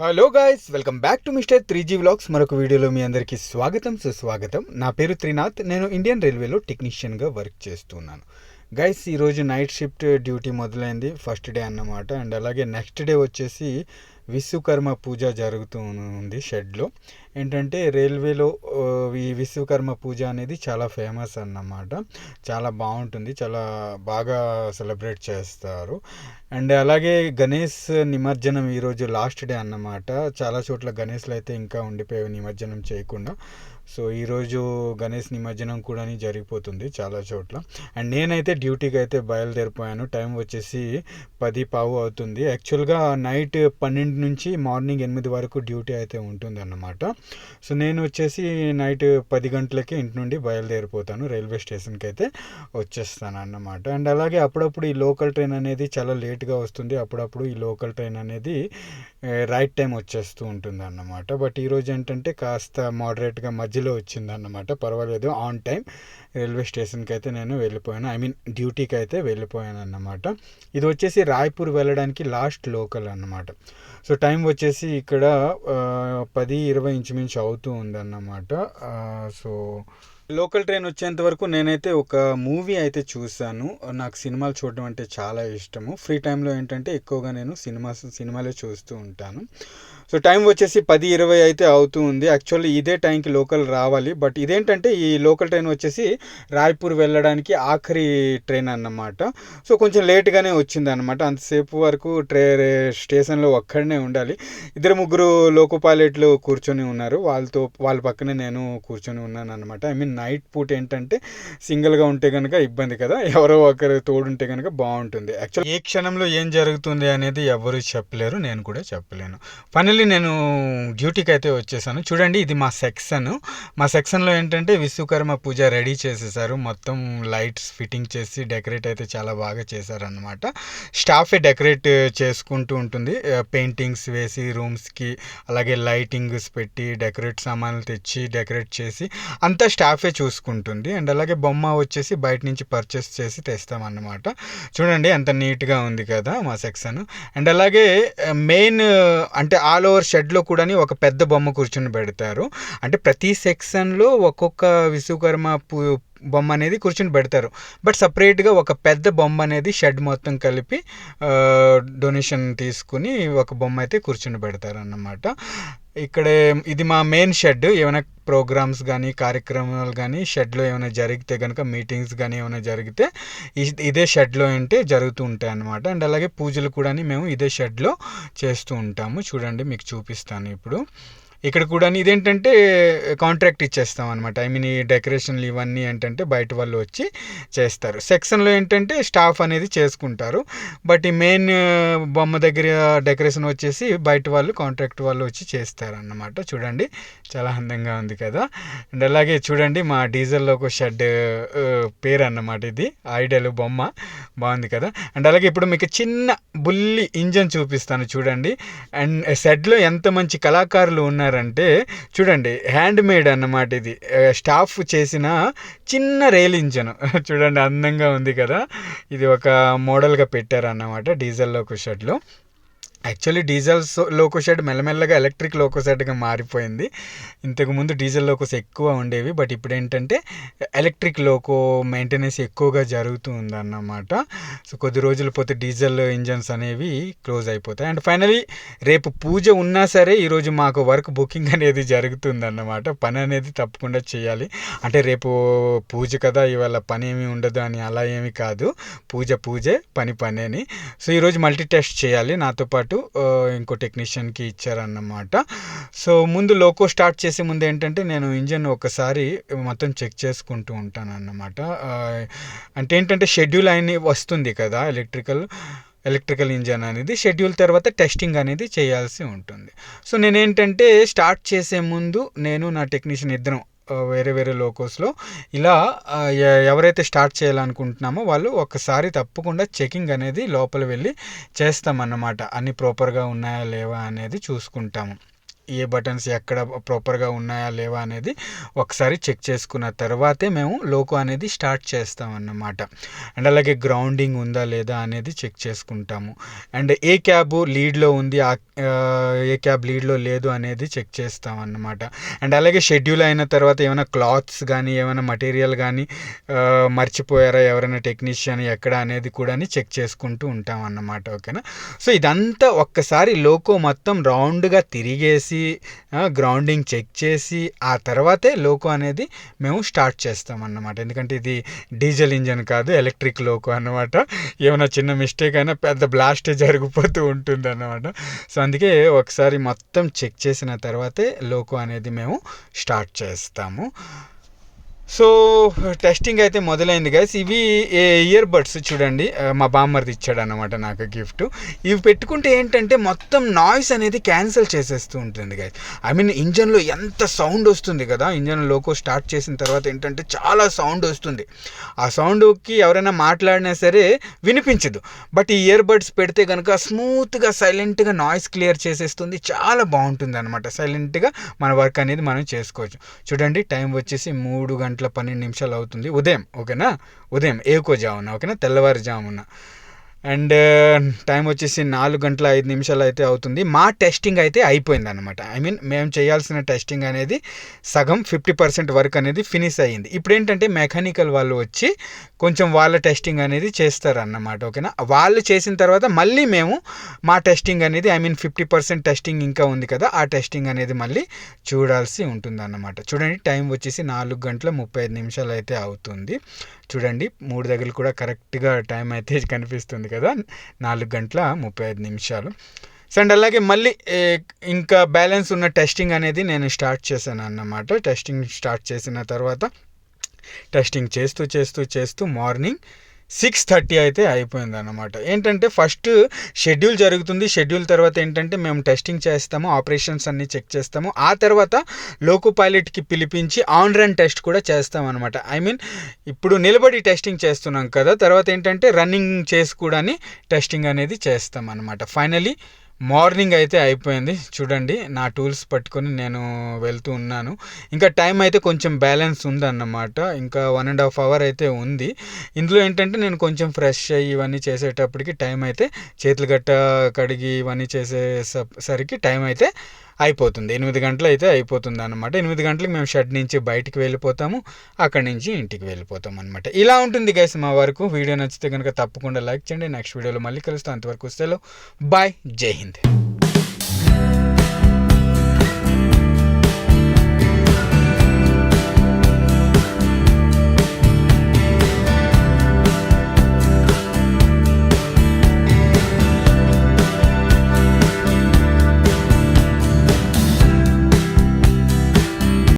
Hello guys welcome back to mister three G vlogs మరొక వీడియోలో మీ అందరికీ స్వాగతం సుస్వాగతం. నా పేరు త్రినాథ్. నేను ఇండియన్ రైల్వేలో టెక్నీషియన్గా వర్క్ చేస్తున్నాను. గైస్ ఈరోజు నైట్ షిఫ్ట్ డ్యూటీ మొదలైంది. ఫస్ట్ డే అన్నమాట. అండ్ అలాగే నెక్స్ట్ డే వచ్చేసి విశ్వకర్మ పూజ జరుగుతూ ఉంది షెడ్లో. ఏంటంటే రైల్వేలో ఈ విశ్వకర్మ పూజ అనేది చాలా ఫేమస్ అన్నమాట. చాలా బాగుంటుంది చాలా బాగా సెలబ్రేట్ చేస్తారు. అండ్ అలాగే గణేష్ నిమజ్జనం ఈరోజు లాస్ట్ డే అన్నమాట. చాలా చోట్ల గణేష్లు అయితే ఇంకా ఉండిపోయి నిమజ్జనం చేయకుండా. సో ఈరోజు గణేష్ నిమజ్జనం కూడా జరిగిపోతుంది చాలా చోట్ల. అండ్ నేనైతే డ్యూటీకి అయితే బయలుదేరిపోయాను. టైం వచ్చేసి పది పావు అవుతుంది. యాక్చువల్గా నైట్ పన్నెండు నుంచి మార్నింగ్ ఎనిమిది వరకు డ్యూటీ అయితే ఉంటుంది అన్నమాట సో నేను వచ్చేసి నైట్ పది గంటలకి ఇంటి నుండి బయలుదేరిపోతాను. రైల్వే స్టేషన్కి అయితే వచ్చేస్తాను అన్నమాట అండ్ అలాగే అప్పుడప్పుడు ఈ లోకల్ ట్రైన్ అనేది చాలా లేట్గా వస్తుంది. అప్పుడప్పుడు ఈ లోకల్ ట్రైన్ అనేది రైట్ టైం వచ్చేస్తూ ఉంటుంది అన్నమాట బట్ ఈరోజు ఏంటంటే కాస్త మోడరేట్గా మధ్యలో వచ్చింది అన్నమాట పర్వాలేదు ఆన్ టైం రైల్వే స్టేషన్కి అయితే నేను వెళ్ళిపోయాను. ఐ మీన్ డ్యూటీకి అయితే వెళ్ళిపోయాను అన్నమాట ఇది వచ్చేసి రాయ్పూర్ వెళ్ళడానికి లాస్ట్ లోకల్ అన్నమాట. సో టైం వచ్చేసి ఇక్కడ పది ఇరవై ఇంచుమించు అవుతూ ఉందన్నమాట. సో లోకల్ ట్రైన్ వచ్చేంత వరకు నేనైతే ఒక మూవీ అయితే చూశాను. నాకు సినిమాలు చూడడం అంటే చాలా ఇష్టము. ఫ్రీ టైంలో ఏంటంటే ఎక్కువగా నేను సినిమాస్ సినిమాలే చూస్తూ ఉంటాను. సో టైం వచ్చేసి పది ఇరవై అయితే అవుతూ ఉంది. యాక్చువల్లీ ఇదే టైంకి లోకల్ రావాలి. బట్ ఇదేంటంటే ఈ లోకల్ ట్రైన్ వచ్చేసి రాయ్పూర్ వెళ్ళడానికి ఆఖరి ట్రైన్ అన్నమాట. సో కొంచెం లేట్గానే వచ్చింది అనమాట అంతసేపు వరకు ట్రే స్టేషన్లో ఒక్కడనే ఉండాలి. ఇద్దరు ముగ్గురు లోకో పైలట్లు కూర్చొని ఉన్నారు. వాళ్ళతో వాళ్ళ పక్కనే నేను కూర్చొని ఉన్నాను అనమాట ఐ మీన్ నైట్ పూట ఏంటంటే సింగిల్గా ఉంటే కనుక ఇబ్బంది కదా. ఎవరో ఒకరు తోడుంటే కనుక బాగుంటుంది. యాక్చువల్ ఏ క్షణంలో ఏం జరుగుతుంది అనేది ఎవరు చెప్పలేరు. నేను కూడా చెప్పలేను. ఫైనల్లీ నేను డ్యూటీకి అయితే వచ్చేసాను. చూడండి ఇది మా సెక్షన్. మా సెక్షన్లో ఏంటంటే విశ్వకర్మ పూజ రెడీ చేసేసారు. మొత్తం లైట్స్ ఫిట్టింగ్ చేసి డెకరేట్ అయితే చాలా బాగా చేశారనమాట స్టాఫే డెకరేట్ చేసుకుంటూ ఉంటుంది. పెయింటింగ్స్ వేసి రూమ్స్కి అలాగే లైటింగ్స్ పెట్టి డెకరేట్ సామాన్లు తెచ్చి డెకరేట్ చేసి అంతా స్టాఫే చూసుకుంటుంది. అండ్ అలాగే బొమ్మ వచ్చేసి బయట నుంచి పర్చేస్ చేసి తెస్తామన్నమాట. చూడండి ఎంత నీట్గా ఉంది కదా మా సెక్షన్. అండ్ అలాగే మెయిన్ అంటే ఆల్ ఓవర్ షెడ్లో కూడా ఒక పెద్ద బొమ్మ కూర్చుని పెడతారు. అంటే ప్రతి సెక్షన్లో ఒక్కొక్క విశ్వకర్మ పూ బొమ్మ అనేది కూర్చుని పెడతారు. బట్ సపరేట్గా ఒక పెద్ద బొమ్మ అనేది షెడ్ మొత్తం కలిపి డొనేషన్ తీసుకుని ఒక బొమ్మ అయితే కూర్చొని పెడతారు అన్నమాట ఇక్కడ ఇది మా మెయిన్ షెడ్ ఏమైనా ప్రోగ్రామ్స్ కానీ కార్యక్రమాలు కానీ షెడ్లో ఏమైనా జరిగితే కనుక మీటింగ్స్ కానీ ఏమైనా జరిగితే ఇ- ఇదే షెడ్లో అంటే జరుగుతూ ఉంటాయి అన్నమాట. అండ్ అలాగే పూజలు కూడా మేము ఇదే షెడ్లో చేస్తూ ఉంటాము. చూడండి మీకు చూపిస్తాను ఇప్పుడు. ఇక్కడ కూడా ఇదేంటంటే కాంట్రాక్ట్ ఇచ్చేస్తాం అనమాట ఐ మీన్ ఈ డెకరేషన్లు ఇవన్నీ ఏంటంటే బయట వాళ్ళు వచ్చి చేస్తారు. సెక్షన్లో ఏంటంటే స్టాఫ్ అనేది చేసుకుంటారు. బట్ ఈ మెయిన్ బొమ్మ దగ్గర డెకరేషన్ వచ్చేసి బయట వాళ్ళు కాంట్రాక్ట్ వాళ్ళు వచ్చి చేస్తారు అన్నమాట చూడండి చాలా అందంగా ఉంది కదా. అండ్ అలాగే చూడండి మా డీజిల్లో ఒక షెడ్ పేరు అన్నమాట ఇది. ఐడల్ బొమ్మ. బాగుంది కదా. అండ్ అలాగే ఇప్పుడు మీకు చిన్న బుల్లి ఇంజన్ చూపిస్తాను చూడండి. అండ్ షెడ్లో ఎంత మంచి కళాకారులు చేసినారంటే చూడండి హ్యాండ్ మేడ్ అన్నమాట ఇది. స్టాఫ్ చేసిన చిన్న రేలించను చూడండి అందంగా ఉంది కదా. ఇది ఒక మోడల్గా పెట్టారన్నమాట అన్నమాట diesel loco actually diesel loco shed మెల్లమెల్లగా ఎలక్ట్రిక్ లోకో షెడ్గా మారిపోయింది. ఇంతకుముందు డీజిల్ లోకోస్ ఎక్కువ ఉండేవి బట్ ఇప్పుడు ఏంటంటే ఎలక్ట్రిక్ లోకో మెయింటెనెన్స్ ఎక్కువగా జరుగుతూ ఉందన్నమాట సో కొద్ది రోజులు పోతే డీజిల్ ఇంజన్స్ అనేవి క్లోజ్ అయిపోతాయి. అండ్ ఫైనలీ రేపు పూజ ఉన్నా సరే ఈరోజు మాకు వర్క్ బుకింగ్ అనేది జరుగుతుందన్నమాట. పని అనేది తప్పకుండా చేయాలి. అంటే రేపు పూజ కదా ఇవాళ పని ఏమి ఉండదు అని అలా ఏమి కాదు. పూజ పూజే పని పని అని సో ఈరోజు మల్టీ టెస్ట్ చేయాలి. నాతో పాటు పాటు ఇంకో టెక్నీషియన్కి ఇచ్చారన్నమాట. సో ముందు లోకో స్టార్ట్ చేసే ముందు ఏంటంటే నేను ఇంజన్ ఒకసారి మొత్తం చెక్ చేసుకుంటూ ఉంటాను అన్నమాట అంటే ఏంటంటే షెడ్యూల్ అయిన వస్తుంది కదా ఎలక్ట్రికల్ ఎలక్ట్రికల్ ఇంజన్ అనేది. షెడ్యూల్ తర్వాత టెస్టింగ్ అనేది చేయాల్సి ఉంటుంది. సో నేనేంటంటే స్టార్ట్ చేసే ముందు నేను నా టెక్నీషియన్ ఇద్దరం వేరే వేరే లోకోస్లో ఇలా ఎ- ఎవరైతే స్టార్ట్ చేయాలనుకుంటున్నామో వాళ్ళు ఒకసారి తప్పకుండా చెకింగ్ అనేది లోపల వెళ్ళి చేస్తామన్నమాట. అన్ని ప్రాపర్గా ఉన్నాయా లేవా అనేది చూసుకుంటాము. ఏ బటన్స్ ఎక్కడ ప్రాపర్గా ఉన్నాయా లేవా అనేది ఒకసారి చెక్ చేసుకున్న తర్వాతే మేము లోకో అనేది స్టార్ట్ చేస్తాం అన్నమాట అండ్ అలాగే గ్రౌండింగ్ ఉందా లేదా అనేది చెక్ చేసుకుంటాము. అండ్ ఏ క్యాబ్ లీడ్లో ఉంది ఆ ఏ క్యాబ్ లీడ్లో లేదు అనేది చెక్ చేస్తాం అన్నమాట అండ్ అలాగే షెడ్యూల్ అయిన తర్వాత ఏమైనా క్లాత్స్ కానీ ఏమైనా మటీరియల్ కానీ మర్చిపోయారా ఎవరైనా టెక్నీషియన్ ఎక్కడ అనేది కూడా చెక్ చేసుకుంటూ ఉంటాం అన్నమాట ఓకేనా? సో ఇదంతా ఒక్కసారి లోకో మొత్తం రౌండ్గా తిరిగేసి గ్రౌండింగ్ చెక్ చేసి ఆ తర్వాతే లోకో అనేది మేము స్టార్ట్ చేస్తాం అన్నమాట ఎందుకంటే ఇది డీజిల్ ఇంజన్ కాదు ఎలక్ట్రిక్ లోకో అన్నమాట. ఏమైనా చిన్న మిస్టేక్ అయినా పెద్ద బ్లాస్ట్ జరిగిపోతూ ఉంటుంది అన్నమాట సో అందుకే ఒకసారి మొత్తం చెక్ చేసిన తర్వాతే లోకో అనేది మేము స్టార్ట్ చేస్తాము. సో టెస్టింగ్ అయితే మొదలైంది గైస్ ఇవి ఇయర్ బడ్స్ చూడండి. మా బామ్మర్ది ఇచ్చాడు అనమాట నాకు గిఫ్ట్ ఇవి పెట్టుకుంటే ఏంటంటే మొత్తం నాయిస్ అనేది క్యాన్సిల్ చేసేస్తూ ఉంటుంది గైస్ ఐ మీన్ ఇంజన్లో ఎంత సౌండ్ వస్తుంది కదా. ఇంజన్ లోకో స్టార్ట్ చేసిన తర్వాత ఏంటంటే చాలా సౌండ్ వస్తుంది. ఆ సౌండ్కి ఎవరైనా మాట్లాడినా సరే వినిపించదు. బట్ ఈ ఇయర్ బడ్స్ పెడితే కనుక స్మూత్గా సైలెంట్గా నాయిస్ క్లియర్ చేసేస్తుంది. చాలా బాగుంటుంది అనమాట సైలెంట్గా మన వర్క్ అనేది మనం చేసుకోవచ్చు. చూడండి టైం వచ్చేసి మూడు గంటల పన్నెండు నిమిషాలు అవుతుంది. ఉదయం ఓకేనా? ఉదయం ఏకో జామున ఓకేనా? తెల్లవారుజామున. అండ్ టైం వచ్చేసి నాలుగు గంటల ఐదు నిమిషాలు అయితే అవుతుంది. మా టెస్టింగ్ అయితే అయిపోయింది అనమాట ఐ మీన్ మేము చేయాల్సిన టెస్టింగ్ అనేది సగం ఫిఫ్టీ పర్సెంట్ వర్క్ అనేది ఫినిష్ అయ్యింది. ఇప్పుడు ఏంటంటే మెకానికల్ వాళ్ళు వచ్చి కొంచెం వాళ్ళ టెస్టింగ్ అనేది చేస్తారన్నమాట ఓకేనా? వాళ్ళు చేసిన తర్వాత మళ్ళీ మేము మా టెస్టింగ్ అనేది I mean fifty percent testing ఇంకా ఉంది కదా ఆ టెస్టింగ్ అనేది మళ్ళీ చూడాల్సి ఉంటుంది అన్నమాట చూడండి టైం వచ్చేసి నాలుగు గంటల ముప్పై ఐదు నిమిషాలు అయితే అవుతుంది. చూడండి మూడు దగ్గర కూడా కరెక్ట్గా టైం అయితే కనిపిస్తుంది కదా. నాలుగు గంటల ముప్పై ఐదు నిమిషాలు. సో అండ్ అలాగే మళ్ళీ ఇంకా బ్యాలెన్స్ ఉన్న టెస్టింగ్ అనేది నేను స్టార్ట్ చేశాను అన్నమాట. టెస్టింగ్ స్టార్ట్ చేసిన తర్వాత టెస్టింగ్ చేస్తూ చేస్తూ చేస్తూ మార్నింగ్ సిక్స్ థర్టీ అయితే అయిపోయింది అనమాట ఏంటంటే ఫస్ట్ షెడ్యూల్ జరుగుతుంది. షెడ్యూల్ తర్వాత ఏంటంటే మేము టెస్టింగ్ చేస్తాము ఆపరేషన్స్ అన్నీ చెక్ చేస్తాము. ఆ తర్వాత లోకో పైలట్కి పిలిపించి ఆన్ రన్ టెస్ట్ కూడా చేస్తాం అనమాట ఐ మీన్ ఇప్పుడు నిలబడి టెస్టింగ్ చేస్తున్నాం కదా తర్వాత ఏంటంటే రన్నింగ్ చేసి కూడా టెస్టింగ్ అనేది చేస్తాం అనమాట ఫైనలీ మార్నింగ్ అయితే అయిపోయింది. చూడండి నా టూల్స్ పట్టుకొని నేను వెళ్తూ ఉన్నాను. ఇంకా టైం అయితే కొంచెం బ్యాలెన్స్ ఉందన్నమాట. ఇంకా వన్ అండ్ హాఫ్ అవర్ అయితే ఉంది. ఇందులో ఏంటంటే నేను కొంచెం ఫ్రెష్ అయ్యి ఇవన్నీ చేసేటప్పటికి టైం అయితే చేతులు గట్ట కడిగి ఇవన్నీ చేసేసరికి టైం అయితే అయిపోతుంది. ఎనిమిది గంటలు అయితే అయిపోతుంది అనమాట ఎనిమిది గంటలకు మేము షెడ్ నుంచి బయటికి వెళ్ళిపోతాము. అక్కడి నుంచి ఇంటికి వెళ్ళిపోతాం అనమాట ఇలా ఉంటుంది గైస్ మా వరకు. వీడియో నచ్చితే కనుక తప్పకుండా లైక్ చేయండి. నెక్స్ట్ వీడియోలో మళ్ళీ కలుస్తాం. అంతవరకు సెలవు. బాయ్. జై హింద్.